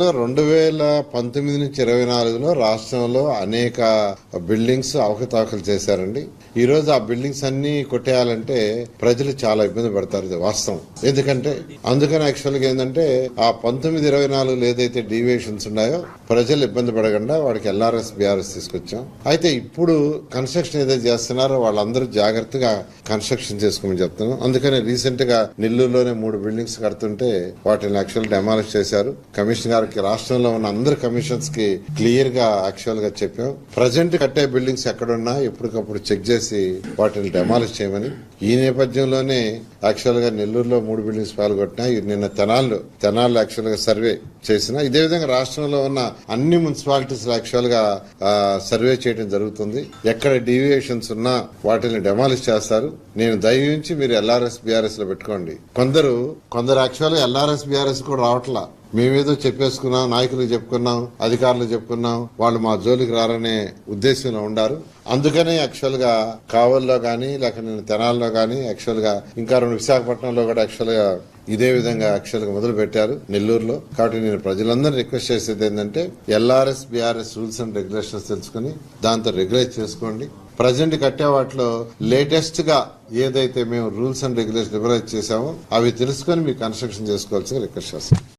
రెండు వేల పంతొమ్మిది నుంచి ఇరవై నాలుగులో రాష్ట్రంలో అనేక బిల్డింగ్స్ అవకతవకలు చేశారండి. ఈ రోజు ఆ బిల్డింగ్స్ అన్ని కొట్టేయాలంటే ప్రజలు చాలా ఇబ్బంది పడతారు ఇది వాస్తవం. ఎందుకంటే అందుకని యాక్చువల్గా ఏంటంటే ఆ పంతొమ్మిది ఇరవై నాలుగులో ఏదైతే డీవియేషన్స్ ఉన్నాయో ప్రజలు ఇబ్బంది పడకుండా వాడికి ఎల్ఆర్ఎస్ బీఆర్ఎస్ తీసుకొచ్చాం. అయితే ఇప్పుడు కన్స్ట్రక్షన్ ఏదైతే చేస్తున్నారో వాళ్ళందరూ జాగ్రత్తగా కన్స్ట్రక్షన్ చేసుకోమని చెప్తాను అందుకని రీసెంట్గా నెల్లూరులోనే మూడు బిల్డింగ్స్ కడుతుంటే వాటిని యాక్చువల్ డెమాలిష్ చేశారు. కమిషన్ గారికి రాష్ట్రంలో ఉన్న అందరు కమిషన్స్కి క్లియర్గా యాక్చువల్గా చెప్పాం. ప్రజెంట్ కట్టే బిల్డింగ్స్ ఎక్కడున్నా ఎప్పటికప్పుడు చెక్ చేసి వాటిని డెమాలిష్ చేయమని ఈ నేపథ్యంలోనే యాక్చువల్గా నెల్లూరులో మూడు బిల్డింగ్స్ పాల్గొట్టినా నిన్న తెనాల్లో తెనాల్లో యాక్చువల్గా సర్వే చేసిన ఇదే విధంగా రాష్ట్రంలో ఉన్న అన్ని మున్సిపాలిటీస్ యాక్చువల్గా సర్వే చేయడం జరుగుతుంది. ఎక్కడ డీవియేషన్స్ ఉన్నా వాటిని డెమాలిష్ చేస్తారు. నేను దయించి మీరు ఎల్ఆర్ఎస్ బీఆర్ఎస్లో పెట్టుకోండి. కొందరు కొందరు యాక్చువల్గా ఎల్ఆర్ఎస్ బీఆర్ఎస్ కూడా రావట్లా. మేమేదో చెప్పేసుకున్నాం నాయకులకు చెప్పుకున్నాం అధికారులు చెప్పుకున్నాం వాళ్ళు మా జోలికి రారనే ఉద్దేశంలో ఉండారు. అందుకనే యాక్చువల్గా కావల్లో కానీ లేక నేను తెనాల్లో గానీ యాక్చువల్గా ఇంకా రెండు విశాఖపట్నంలో కూడా యాక్చువల్గా ఇదే విధంగా యాక్చువల్గా మొదలు పెట్టారు నెల్లూరులో. కాబట్టి నేను ప్రజలందరూ రిక్వెస్ట్ చేసేది ఏంటంటే LRS BRS rules and regulations తెలుసుకుని దాంతో రెగ్యులేట్ చేసుకోండి. ప్రజెంట్ కట్టే వాటిలో లేటెస్ట్గా ఏదైతే మేము రూల్స్ అండ్ రెగ్యులేషన్ లిబరైజ్ చేశామో అవి తెలుసుకొని మీరు కన్స్ట్రక్షన్ చేసుకోవాల్సిన రిక్వెస్ట్ చేస్తాం.